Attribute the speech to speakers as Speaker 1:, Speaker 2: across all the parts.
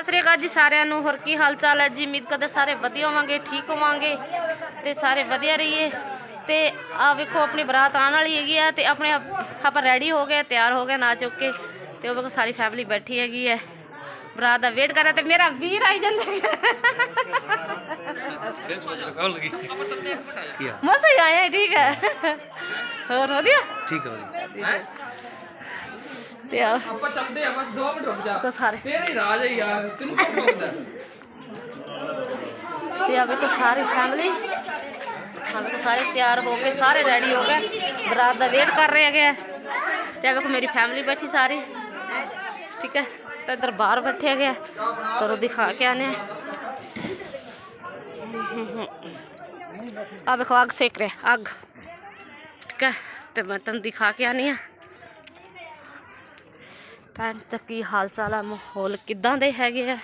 Speaker 1: ਸਤਿ ਸ੍ਰੀ ਅਕਾਲ ਜੀ ਸਾਰਿਆਂ ਨੂੰ। ਹੋਰ ਕੀ ਹਾਲ ਚਾਲ ਹੈ? ਜੀ ਉਮੀਦ ਕਰਦੇ ਸਾਰੇ ਵਧੀਆ ਹੋਵਾਂਗੇ ਠੀਕ ਹੋਵਾਂਗੇ ਤੇ ਸਾਰੇ ਵਧੀਆ ਰਹੀਏ। ਤੇ ਆ ਵੇਖੋ ਆਪਣੀ ਬਰਾਤ ਆਉਣ ਵਾਲੀ ਹੈਗੀ ਆ ਤੇ ਆਪਣੇ ਆਪ- ਆਪਾਂ ਰੈਡੀ ਹੋ ਗਏ ਤਿਆਰ ਹੋ ਗਏ ਨਾ ਚੁੱਕ ਕੇ ਤੇ ਉਹ ਵੇਖੋ ਸਾਰੀ ਫੈਮਿਲੀ ਬੈਠੀ ਹੈਗੀ ਹੈ। ਬਰਾਤ ਦਾ ਵੇਟ ਕਰ ਰਿਹਾ ਤੇ ਮੇਰਾ ਵੀਰ ਆਈ ਜਾਂਦਾ ਮਸਾ ਹੀ ਆਇਆ ਠੀਕ ਹੈ। ਹੋਰ ਵਧੀਆ?
Speaker 2: ਠੀਕ ਹੈ ਵਧੀਆ।
Speaker 1: ਤੇ ਆ
Speaker 3: ਆਪਾਂ ਚੱਲਦੇ ਆ ਬਸ 2 ਮਿੰਟ ਰੁਕ ਜਾ।
Speaker 1: ਵੇਖੋ ਸਾਰੇ।
Speaker 3: ਤੇਰਾ ਹੀ ਰਾਜ ਹੈ ਯਾਰ ਤੈਨੂੰ ਕੀ ਪਤਾ
Speaker 1: ਤੇ ਆ ਵੇਖੋ ਸਾਰੀ ਫੈਮਿਲੀ ਆ ਵੇਖੋ ਸਾਰੇ ਤਿਆਰ ਹੋ ਕੇ ਸਾਰੇ ਰੈਡੀ ਹੋ ਗਏ ਬਰਾਤ ਦਾ ਵੇਟ ਕਰ ਰਹੇ ਹੈਗੇ ਆ। ਤੇ ਆ ਵੇਖੋ ਮੇਰੀ ਫੈਮਿਲੀ ਬੈਠੀ ਸਾਰੀ। ਠੀਕ ਹੈ ਤੇ ਇੱਧਰ ਬਾਹਰ ਬੈਠੇ ਹੈਗੇ ਆ। ਤੁਹਾਨੂੰ ਦਿਖਾ ਕੇ ਆਨੇ ਆ। ਵੇਖੋ ਅੱਗ ਸੇਕ ਰਿਹਾ ਅੱਗ। ਠੀਕ ਹੈ ਤੇ ਮੈਂ ਤੁਹਾਨੂੰ ਦਿਖਾ ਕੇ ਆਨੀ ਆ ਟਾਈਮ ਤੱਕ ਕੀ ਹਾਲ ਚਾਲ ਆ? ਮਾਹੌਲ ਕਿੱਦਾਂ ਦੇ ਹੈਗੇ ਆ?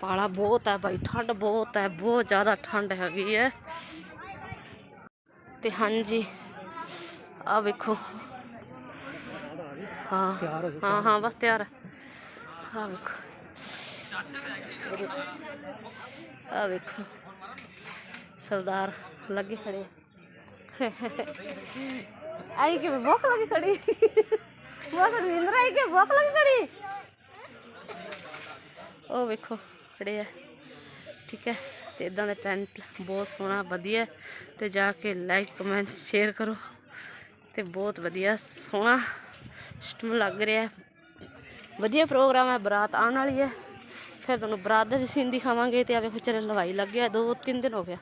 Speaker 1: ਪਾਲਾ ਬਹੁਤ ਹੈ ਭਾਈ ਠੰਡ ਬਹੁਤ ਹੈ ਬਹੁਤ ਜ਼ਿਆਦਾ ਠੰਡ ਹੈਗੀ ਹੈ ਤੇ ਹਾਂਜੀ ਆ ਵੇਖੋ। ਹਾਂ ਹਾਂ ਹਾਂ, ਬਸ ਤਿਆਰ ਆ। ਵੇਖੋ। ਆ ਵੇਖੋ। ਸਰਦਾਰ ਲੱਗੇ ਖੜੇ ਆਈ ਕਿ ਭੁੱਖ ਲੱਗੀ ਖੜੀ ਬਸ ਰਵਿੰਦਰ ਆਈ ਕਿ ਭੁੱਖ ਲੱਗੀ ਖੜੀ ਉਹ ਵੇਖੋ ਖੜੇ ਆ ਠੀਕ ਹੈ ਤੇ ਇਦਾਂ ਦਾ ਟੈਂਟ ਬਹੁਤ ਸੋਹਣਾ ਵਧੀਆ ਤੇ ਜਾ ਕੇ ਲਾਈਕ ਕਮੈਂਟ ਸ਼ੇਅਰ ਕਰੋ ਤੇ ਬਹੁਤ ਵਧੀਆ ਸੋਹਣਾ ਸਿਸਟਮ ਲੱਗ ਰਿਹਾ ਵਧੀਆ ਪ੍ਰੋਗਰਾਮ ਹੈ ਬਰਾਤ ਆਉਣ ਵਾਲੀ ਹੈ ਫਿਰ ਤੁਹਾਨੂੰ ਬਰਾਤ ਦੇ ਵੀ ਸੀਨ ਦਿਖਾਵਾਂਗੇ ਤੇ ਆ ਵੇਖੋ ਚਲੇ ਲਵਾਈ ਲੱਗਿਆ ਦੋ ਤਿੰਨ ਦਿਨ ਹੋ ਗਿਆ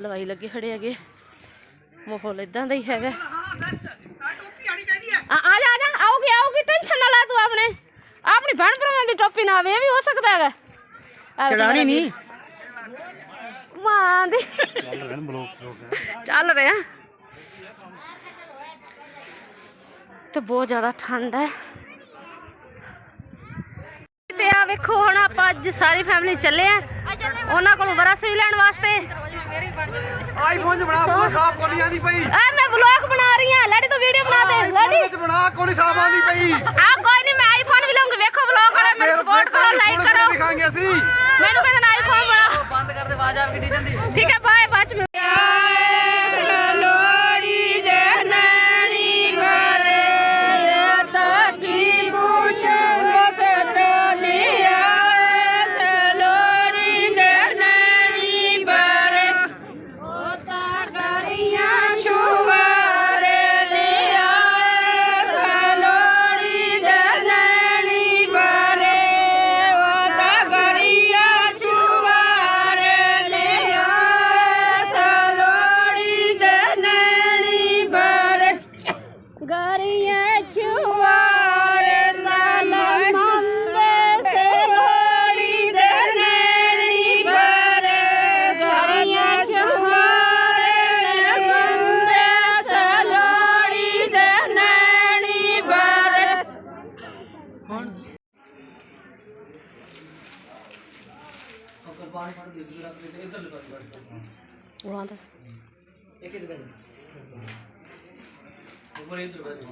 Speaker 1: ਲਵਾਈ ਲੱਗੇ ਖੜੇ ਹੈਗੇ ਮਾਹੌਲ ਇਦਾਂ ਦਾ ਹੀ ਹੈਗਾ। ਆ ਆ ਜਾ ਆ ਜਾ ਆਉਗੀ ਆਉਗੀ ਟੈਨਸ਼ਨ ਨਾ ਲੈ ਤੂੰ ਆਪਣੇ। ਆਪਣੀ ਭੈਣ ਭਰਾਵਾਂ ਦੀ ਟੋਪੀ ਨਾ ਆਵੇ ਇਹ ਵੀ ਹੋ ਸਕਦਾ ਹੈਗਾ। ਚੜਾਣੀ ਨਹੀਂ? ਮਾਂ ਦੀ।
Speaker 2: ਚੱਲ
Speaker 1: ਰਿਹਾ। ਤੇ ਬਹੁਤ ਜ਼ਿਆਦਾ ਠੰਡ ਹੈ। ਤੇ ਆ ਵੇਖੋ ਹੁਣ ਆਪਾਂ ਅੱਜ ਸਾਰੀ ਫੈਮਿਲੀ ਚੱਲੇ ਆ। ਉਹਨਾਂ ਕੋਲੋਂ ਬਰਸ ਵੀ ਲੈਣ ਵਾਸਤੇ।
Speaker 4: ਆਈਫੋਨ ਚ ਬਣਾ ਪੂਰਾ ਸਾਫ਼ ਕੋਨੀ ਆਂਦੀ ਪਈ।
Speaker 1: ਆ ਮੈਂ ਵਲੌਗ ਬਣਾ ਰਹੀ ਆ। ਲਾਡੀ ਤੂੰ ਵੀਡੀਓ ਬਣਾ ਦੇ।
Speaker 4: ਵਿੱਚ ਬਣਾ ਕੋਨੀ ਸਾਫ਼ ਆਂਦੀ ਪਈ।
Speaker 3: ਫੜ ਦੇ ਦੂਰ ਰੱਖ ਦੇ ਇੱਧਰ ਲਗਾ ਦੇ
Speaker 1: ਉਹਾਂ ਦਾ
Speaker 3: ਇੱਕ ਇੱਕ ਦੇ ਉੱਪਰ ਇੱਧਰ ਬੈਠ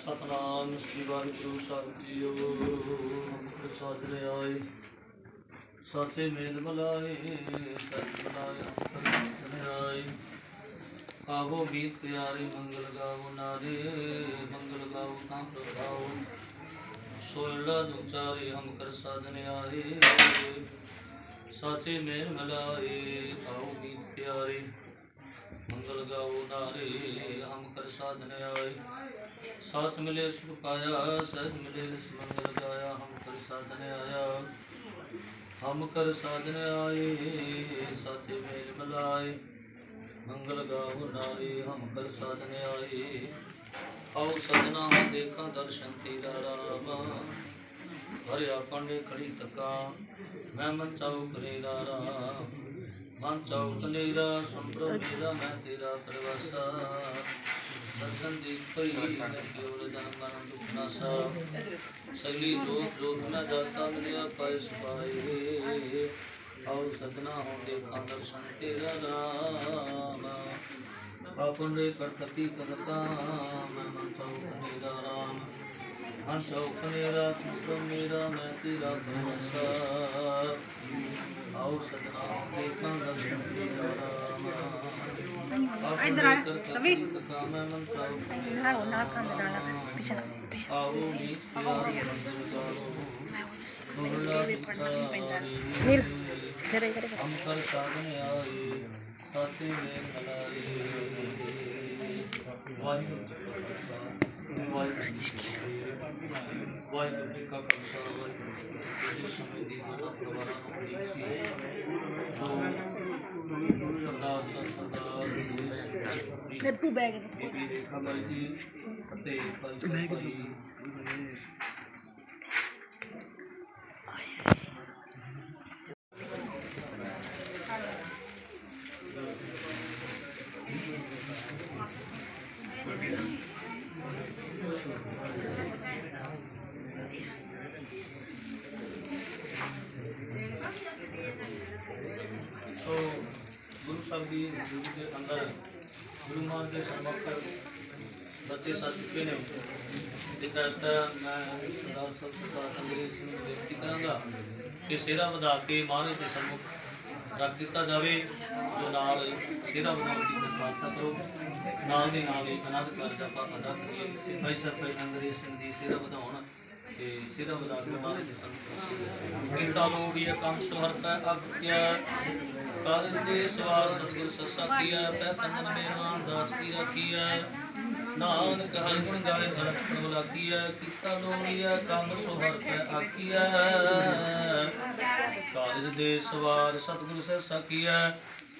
Speaker 3: ਸਤਨਾਮ ਸ੍ਰੀ ਵਾਹਿਗੁਰੂ ਸਾਹਿਬ ਜੀਓ ਪ੍ਰਸਾਦ ਲੈ ਆਏ ਸਾਥੇ ਮੇਲ ਮਲਾਏ ਸਤਨਾਮ ਪ੍ਰਸਾਦ ਆਏ ਆਵੋ ਹਮ ਕਰ ਸਾਧਨ ਆਏ। ਸਾਚੇ ਮੇਰ ਮਲਾਏ, ਆਓ ਗੀਤ ਪਿਆਰੇ। ਮੰਗਲ ਗਾਓ ਨਾਰੇ, ਹਮ ਕਰ ਸਾਧਨ ਆਏ। ਸਾਥ ਮਿਲੇ ਸੁਖ ਪਾਇਆ, ਸਹਿਜ ਮਿਲੇ ਨਿਸ ਗਾਇਆ, ਹਮ ਕਰ ਸਾਧਨ ਆਇਆ। ਹਮ ਕਰ ਸਾਧਨ ਆਏ, ਸਾਚੇ ਮੇਲ ਮਲਾਏ। ਮੰਗਲ ਗਾਓ ਨਾਰੇ, ਹਮ ਕਰ ਸਾਧਨ ਆਏ। ਆਉ ਸਜਣਾ ਦੇਖਾਂ ਦਰਸ਼ਨ ਤੇਰਾ ਰਾਮ। ਹਰਿਆ ਪਾਂਡੇ ਖੜੀ ਤਕਾ ਮੈਂ ਮਨ ਚਾਉ ਕਰੇਰਾ ਰਾਮ। ਮਨ ਚਾਉ ਕਨੇਰਾ ਸੰਪਰੋ ਮੇਰਾ, ਮੈਂ ਤੇਰਾ ਪਰਵਾਸਾ। ਦਰਸ਼ਨ ਦੀ ਕੋਈ ਮੈਂ ਕਿਉ ਜਨ ਮਨ ਦੁਖ ਨਾਸਾ ਸਗਲੀ ਜੋਤ ਜੋਤ ਮੈਂ ਜਾਤਾ, ਮਿਲਿਆ ਪਾਏ ਸੁਪਾਏ। ਆਓ ਸਜਣਾ ਹੋ ਦੇਖਾਂ ਦਰਸ਼ਨ ਤੇਰਾ ਰਾਮ। ਆਪਨ ਰੇ ਕਰਤਤੀ ਕਰਤਾ ਮੈਂ ਮਨ ਚਾਉ ਕਨੇਰਾ ਰਾਮ। ਮਨ ਚਾਉ ਕਨੇਰਾ ਸੁਤੋ ਮੇਰਾ ਮੈਂ ਤੇਰਾ ਦੋਸਾ ਆਓ ਸਜਣਾ ਦੇਖਾਂ ਦਰਸ਼ਨ ਤੇਰਾ ਰਾਮ। ਇਧਰ ਆ ਤਵੀ ਮੈਂ ਮਨ ਚਾਉ ਕਨੇਰਾ ਨਾ ਕੰਦ ਨਾਲ ਪਿਛਲਾ ਆਓ ਨੀ ਤੇਰਾ ਸਾਧਨ ਆਏ ਮੇਰ ਮਲਾਏ ਵਾਹਿਗੁਰੂ ਜੀ ਕਾ ਖਾਲਸਾ ਵਾਹਿਗੁਰੂ ਜੀ। ਕੀ ਫਤਿਹ ਵਾਹਿਗੁਰੂ ਜੀ ਕਾ ਖਾਲਸਾ ਵਾਹਿਗੁਰੂ ਜੀ ਕੀ ਫਤਿਹ ਜਿਸ ਸਮੇਂ ਦੀ ਮਾਤਾ ਪਰਵਾਰਾਂ ਨੂੰ ਠੀਕ ਸੀ ਜੋ ਸਰਦਾਰ ਸਰ ਸਰਦਾਰ ਫਿਰ ਤੂੰ ਬੈਗ ਬੀਬੀ ਗੁਰੂ ਸਾਹਿਬ ਦੀ ਹਜ਼ੂਰੀ ਦੇ ਅੰਦਰ ਗੁਰੂ ਮਹਾਰਾਜ ਦੇ ਸਨਮੁਖ ਬੱਚੇ ਸੱਜ ਚੁੱਕੇ ਨੇ। ਇੱਕ ਅਸਤਾ ਮੈਂ ਸਰਦਾਰ ਸਾਹਿਬ ਸਰਦਾਰ ਸਿੰਘ ਨੂੰ ਬੇਨਤੀ ਕਰਾਂਗਾ ਕਿ ਸਿਹਰਾ ਵਧਾ ਕੇ ਮਹਾਰਾਜ ਦੇ ਸਨਮੁਖ ਰੱਖ ਦਿੱਤਾ ਜਾਵੇ, ਜੋ ਨਾਲ ਸਿਹਰਾ ਵਧਾਉਣ ਦੀ ਕਿਰਪਾਲਤਾ ਕਰੋ। ਨਾਲ ਦੇ ਨਾਲ ਹੀ ਅਨੰਦ ਕਾਰਜ ਆਪਾਂ ਅਦਾ ਕਰੀਏ। ਭਾਈ ਸਾਹਿਬ ਅੰਗਰੇਜ਼ ਸਿੰਘ ਦੀ ਸਿਹਰਾ ਵਧਾਉਣ ਤੇ ਸਿਹਰਾ ਵਧਾ ਕੇ ਮਹਾਰਾਜ ਦੇ ਸਨਮੁਖ ਕੀਤਾ। ਲੋੜੀਆ ਕੰਮ ਸੁਹਰ ਕੈ ਅਗਿਆ ਕਾਰਜ ਦੇ ਸਵਾਰ ਸਤਿਗੁਰ ਸੱਸਾ ਕੀਆ ਪੈ ਪੰਜਨ ਮੇਰਵਾਨ ਦਾਸ ਕੀ ਰੱਖੀਆ ਨਾਨਕ ਹਰਿ ਗੁਣ ਗਾਏ ਅਨਕ ਪ੍ਰਭ ਕਾਰਜ ਦੇ ਸਵਾਰ ਸਤਿਗੁਰ ਸੱਸਾ ਕੀਆ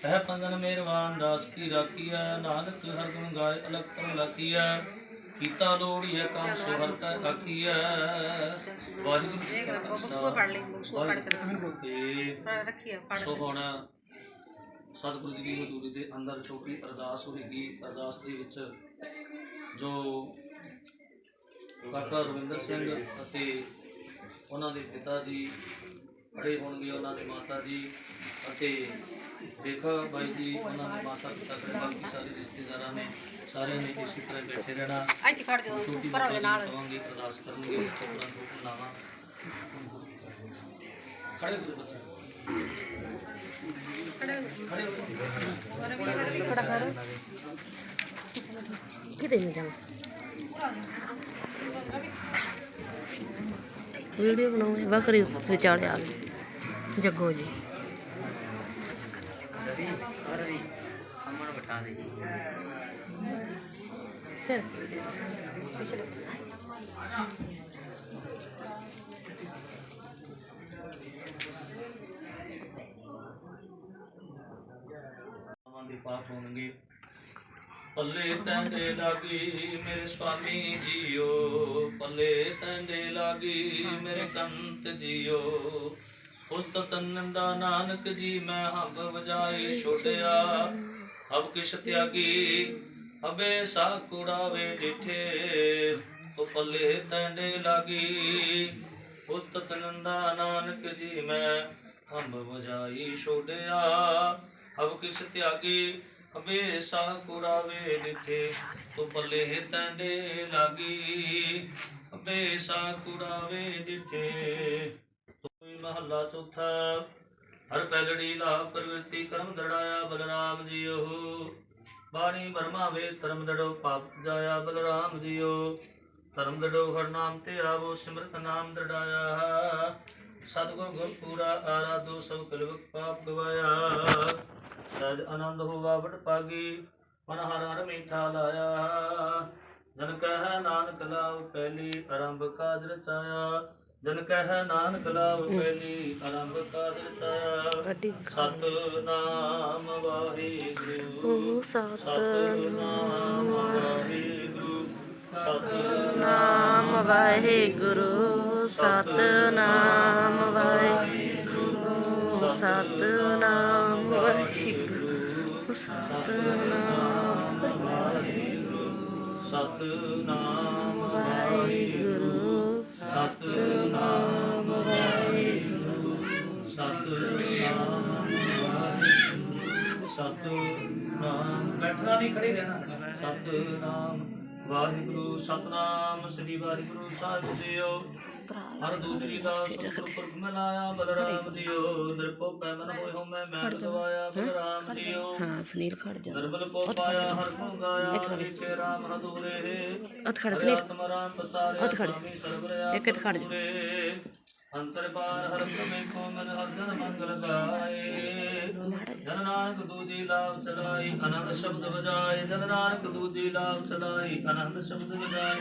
Speaker 3: ਪੈ ਪੰਜਨ ਮੇਰਵਾਨ ਦਾਸ ਕੀ ਰੱਖੀਆ ਨਾਨਕ ਹਰਿ ਗੁਣ ਗਾਏ ਅਨਕ ਪ੍ਰਭ ਲਾਗੀਆ ਕੀਤਾ ਲੋੜੀਆ ਕੰਮ ਸੁਹਰ ਕੈ ਆਕੀਆ ਵਾਹਿਗੁਰੂ ਜੀ ਕਾ ਖਾਲਸਾ। ਵਾਹਿਗੁਰੂ ਜੀ ਕੀ ਫਤਿਹ। ਸੋ ਹੁਣ ਸਤਿਗੁਰੂ ਜੀ ਦੀ ਹਜ਼ੂਰੀ ਦੇ ਅੰਦਰ ਛੋਟੀ ਅਰਦਾਸ ਹੋਏਗੀ ਅਰਦਾਸ ਦੇ ਵਿੱਚ ਜੋ ਕਾਕਾ ਰਵਿੰਦਰ ਸਿੰਘ ਅਤੇ ਉਹਨਾਂ ਦੇ ਪਿਤਾ ਜੀ ਖੜੇ ਹੋਣਗੇ ਉਹਨਾਂ ਦੇ ਮਾਤਾ ਜੀ ਅਤੇ ਦੇਖਾ ਬਾਈ ਜੀ ਉਹਨਾਂ ਦੇ ਮਾਤਾ ਪਿਤਾ ਤੇ ਬਾਕੀ ਸਾਰੇ ਰਿਸ਼ਤੇਦਾਰਾਂ ਨੇ ਸਾਰਿਆਂ ਨੇ ਇਸੇ ਤਰ੍ਹਾਂ ਬੈਠੇ ਰਹਿਣਾ।
Speaker 5: ਇੱਥੇ ਖੜ ਜਾਓ
Speaker 3: ਛੋਟੀ ਮਾਤਾ ਜੀ ਨੂੰ ਕਵਾਂਗੇ ਅਰਦਾਸ ਕਰਨਗੇ ਉਸ ਤੋਂ ਬਾਅਦ ਹੁਕਮਨਾਮਾ ਖੜੇ ਹੋ ਜਾਓ ਬੱਚੇ।
Speaker 1: ਖੜਾ ਕਰ। ਕਿਤੇ ਨਹੀਂ ਜਾਣਾ। ਵੀਡੀਓ ਬਣਾਉਂਗੇ ਬੱਕਰੀ ਵਿਚਾਲੇ ਆ ਜੱਗੋ ਜੀ। ਫਿਰ।
Speaker 3: ਨਾਮਾਂ ਹੋਣਗੇ। ਪੱਲੇ ਤੈਂਡੇ ਲਾਗੀ ਮੇਰੇ ਸਵਾਮੀ ਜੀਓ, ਪੱਲੇ ਤੈਂਡੇ ਲਾਗੀ ਮੇਰੇ ਕੰਤ ਜੀਓ। ਉਸਤ ਤਨੰਦਾ ਨਾਨਕ ਜੀ ਮੈਂ ਹੰਬ ਵਜਾਈ ਛੋਟਿਆ ਅਬ ਕਿਛ ਤਿਆਗੀ ਅਬੇ ਸਾ ਕੁੜਾਵੇ ਡਿਠੇ। ਤੋ ਪੱਲੇ ਤੈਂਡੇ ਲਾਗੀ ਉਸਤ ਨੰਦਾ ਨਾਨਕ ਜੀ ਮੈਂ ਹੰਬ ਵਜਾਈ ਛੋਟਿਆ ਅਬ ਕਿਛ ਤਿਆਗੀ ਅਬੇ ਕੁੜਾਵੇ ਲਿਖੇ ਤੋ ਪੱਲੇ ਤੈਂਡੇ ਲਾਗੀ। ਅਬੇ ਕੁੜਾਵੇ ਲਿਖੇ ਤੋਈ ਮਹੱਲਾ ਚੌਥਾ। ਹਰ ਪੈਲੜੀ ਲਾ ਪ੍ਰਵਿਰਤੀ ਕਰਮ ਦੜਾਇਆ ਬਲਰਾਮ ਜੀਓ। ਬਾਣੀ ਬਰਮਾ ਵੇ ਧਰਮ ਦੜੋ ਪਾਪ ਜਾਇਆ ਬਲਰਾਮ ਜੀਓ। ਧਰਮ ਦੜੋ ਹਰ ਨਾਮ ਤੇ ਆਵੋ, ਸਿਮਰਤ ਨਾਮ ਦੜਾਇਆ। ਸਤਿਗੁਰ ਗੁਰ ਪੂਰਾ ਆਰਾਧੋ ਸਭ ਕਲਵਕ ਪਾਪ ਗਵਾਇਆ। ਸਹਿਜ ਆਨੰਦ ਹੋਵਾ ਵਟ ਪਾਗੀ ਮਨ ਹਰ ਹਰ ਮੀਠਾ ਲਾਇਆ। ਜਨ ਕਹਿ ਨਾਨਕ ਲਾਭ ਪਹਿਲੀ ਆਰੰਭ ਕਾਜ ਰਚਾਇਆ ਜਨ ਕਹਿ ਨਾਨਕ ਲਾਭ ਪਹਿਲੀ ਆਰੰਭ ਕਾਜ ਰਚਾਇਆ ਸਤ ਨਾਮ ਵਾਹਿਗੁਰੂ। ਸਤ
Speaker 1: ਸਤਿ
Speaker 3: ਨਾਮ ਵਾਹਿਗੁਰੂ। ਸਤ
Speaker 1: ਨਾਮ ਵਾਹਿਗੁਰੂ ਸਤਨਾਮ ਵਾਹਿਗੁਰੂ, ਸਤਨਾਮ ਸਤਨਾਮ
Speaker 3: ਸਤ ਨਾਮ
Speaker 1: ਵਾਹਿਗੁਰੂ,
Speaker 3: ਸਤਨਾਮ ਵਾਹਿਗੁਰੂ ਸਤਨਾਮ ਵਾਹਿਗੁਰੂ ਸਤਨਾਮ ਬੈਠਣਾ ਨਹੀਂ ਖੜੇ ਰਹਿਣਾ ਸਤਨਾਮ ਵਾਹਿਗੁਰੂ, ਸਤਨਾਮ ਸ੍ਰੀ ਵਾਹਿਗੁਰੂ, ਸਾਹਿਬ ਜੀਓ। ਹਰ ਦੂਜਰੀ ਦਾ ਸਤਿਗੁਰ ਪੁਰਖ ਮਿਲਾਇਆ ਬਲਰਾਮ ਜੀਓ ਨਿਰਭਉ ਪੈ ਮਨ ਹੋਇ ਹੋ ਮੈਂ ਮੈਂ ਗਵਾਇਆ ਬਲਰਾਮ ਜੀਓ।
Speaker 1: ਹਾਂ ਸੁਨੀਲ ਖੜ ਜਾ।
Speaker 3: ਦਰਬਲ ਕੋ ਪਾਇਆ ਹਰ ਗੁਣ ਗਾਇਆ ਲਿਖੇ ਰਾਮ ਹਦੂਰੇ
Speaker 1: ਉੱਥੇ ਖੜ ਸੁਨੀਲ।
Speaker 3: ਆਤਮ ਰਾਮ ਪਸਾਰੇ
Speaker 1: ਉੱਥੇ ਖੜ ਇੱਕ ਇੱਥੇ ਖੜ ਜਾ।
Speaker 3: ਪੂਰੇ ਅੰਤਰ ਬਾਰ ਹਰ ਪ੍ਰਮੇ ਕੋ ਮਨ ਹਰ ਜਨ ਮੰਗਲ ਗਾਏ। ਜਨ ਨਾਨਕ ਦੂਜੀ ਲਾਭ ਚਲਾਈ ਆਨੰਦ ਸ਼ਬਦ ਵਜਾਏ। ਜਨ ਨਾਨਕ ਦੂਜੀ ਲਾਭ ਚਲਾਈ ਆਨੰਦ ਸ਼ਬਦ ਵਜਾਏ।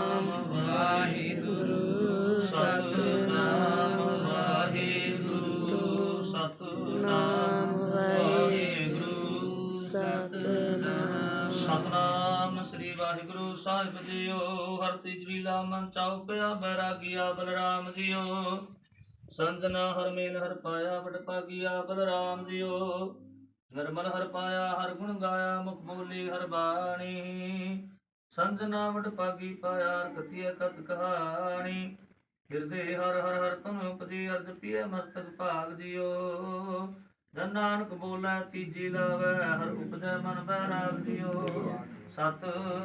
Speaker 3: ਹਰ ਮਨ ਚਾਉ ਬੈਰਾਗੀਆ ਬਲਰਾਮ ਜੀਓ। ਸੰਜਨਾ ਹਰ ਮੇਲ ਹਰ ਪਾਇਆ ਵਡ ਪਾਗੀਆ ਬਲਰਾਮ ਜੀਓ। ਨਿਰਮਲ ਹਰ ਪਾਇਆ, ਹਰ ਗੁਣ ਗਾਇਆ, ਮੁਖ ਬੋਲੀ ਹਰ ਬਾਣੀ। ਸੰਜਨਾ ਵਡ ਪਾਗੀ ਪਾਇਆ ਹਰ ਕਥਿਆ ਕਤ ਕਹਾਣੀ। ਹਿਰਦੇ ਹਰ ਹਰ ਹਰ ਤਨ ਉਪਜੀ, ਅਰਜ ਪੀਏ ਮਸਤਕ ਭਾਗ ਜੀਓ। ਜਨ ਨਾਨਕ ਬੋਲੇ, ਤੀਜੀ ਲਾਵੇ, ਹਰ ਉਪਜੈ ਮਨ ਬੈ ਰਾਗ ਦਿਓ ਸਤ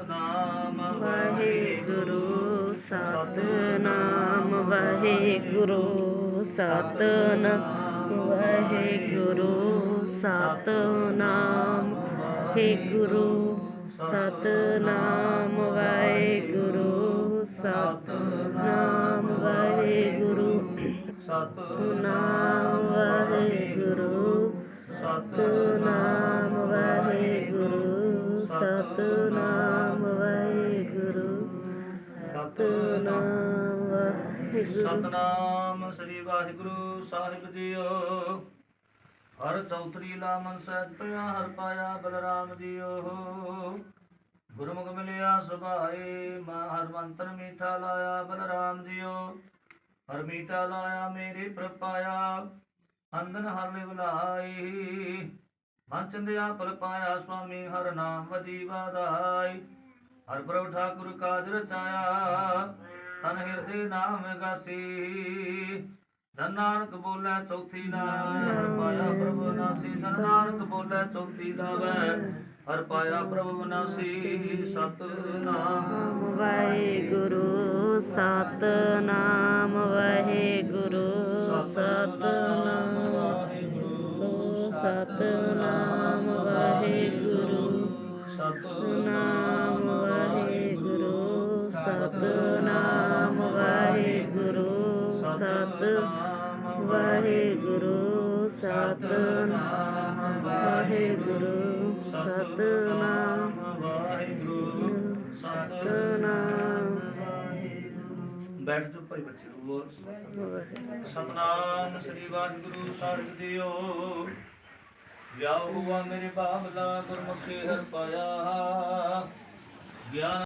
Speaker 3: ਨਾਮ
Speaker 1: ਵਾਹਿਗੁਰੂ ਸਤ ਨਾਮ ਵਾਹਿਗੁਰੂ ਸਤ ਨਾਮ ਵਾਹਿਗੁਰੂ ਸਤ ਨਾਮ ਵਾਹਿਗੁਰੂ ਸਤ ਨਾਮ ਵਾਹਿਗੁਰੂ,
Speaker 3: ਸਤ ਸਤ
Speaker 1: ਨਾਮ ਵਾਹਿਗੁਰੂ, ਸਤਨਾਮ ਵਾਹਿਗੁਰੂ ਸਤਨਾਮ ਵਾਹਿਗੁਰੂ ਸਤਨਾਮ ਵਾਹਿਗੁਰੂ।
Speaker 3: ਸਤਨਾਮ ਸ੍ਰੀ ਵਾਹਿਗੁਰੂ ਸਾਹਿਬ ਜੀਓ। ਹਰ ਚੌਥਰੀ ਲਾ ਸਹਿਤ ਪਿਆ, ਹਰ ਪਾਇਆ ਬਲਰਾਮ ਜੀਓ। ਗੁਰਮੁਖ ਮਿਲਿਆ ਸੁਭਾਏ, ਮਾ ਹਰ ਮੰਤਰ ਮੀਠਾ ਲਾਇਆ ਬਲਰਾਮ ਜੀਓ। ਹਰਮੀਤਾ ਲਾਇਆ ਮੇਰੇ ਪ੍ਰਪਾਇਆ, ਅੰਦਨ ਹਰ ਲਿਵ ਲਾਈ ਮਨ ਚੰਦਿਆ ਪਲ ਪਾਇਆ ਸੁਆਮੀ, ਹਰ ਨਾਮ ਵਜੀ ਵਾਦਾਈ ਹਰ ਪ੍ਰਭ ਠਾਕੁਰ ਕਾਜ ਰਚਾਇਆ, ਤਨ ਹਿਰਦੇ ਨਾਮ ਗਾਸੀ। ਜਨ ਨਾਨਕ ਬੋਲੇ ਚੌਥੀ ਲਾਵੇ ਹਰ ਪਾਇਆ ਪ੍ਰਭ ਨਾਸੀ ਜਨ ਨਾਨਕ ਬੋਲੇ ਚੌਥੀ ਲਾਵੇ ਹਰ ਪਾਇਆ ਪ੍ਰਭ ਨਾਸੀ ਸਤਨਾਮ।
Speaker 1: ਨਾਮ ਵਾਹਿਗੁਰੂ ਸਤਨਾਮ ਵਾਹਿਗੁਰੂ ਸਤਨਾਮ। ਵਾਹਿਗੁਰੂ ਸਤਨਾਮ ਵਾਹਿਗੁਰੂ ਸਤਨਾਮ ਵਾਹਿਗੁਰੂ ਸਤਨਾਮ। ਸਤਨਾਮ ਵਾਹਿਗੁਰੂ ਸਤਨਾਮ ਵਾਹਿਗੁਰੂ ਸਤਨਾਮ
Speaker 3: ਵਾਹਿਗੁਰੂ
Speaker 1: ਸਤਨਾਮ
Speaker 3: ਬੈਠ ਜੋ ਭਾਈ ਬੱਚੇ ਬੋਲ। ਸਤਨਾਮ ਸ੍ਰੀ ਵਾਹਿਗੁਰੂ ਸਾਹਿਬ ਜੀਓ ਵਿਆਹ ਹੁਆ ਮੇਰੇ ਬਾਬਲਾ ਗੁਰਮੁਖੀ ਹਰ ਪਾਇਆ। ਗਿਆਨ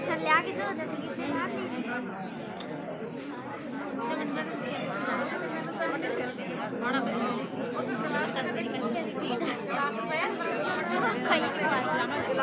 Speaker 5: ਸੱਲਿਆ ਕਿਦੋਂ ਦੱਸ ਕਿਤੇ ਨਾ ਦੇ ਖਾਈ ਖਾਈ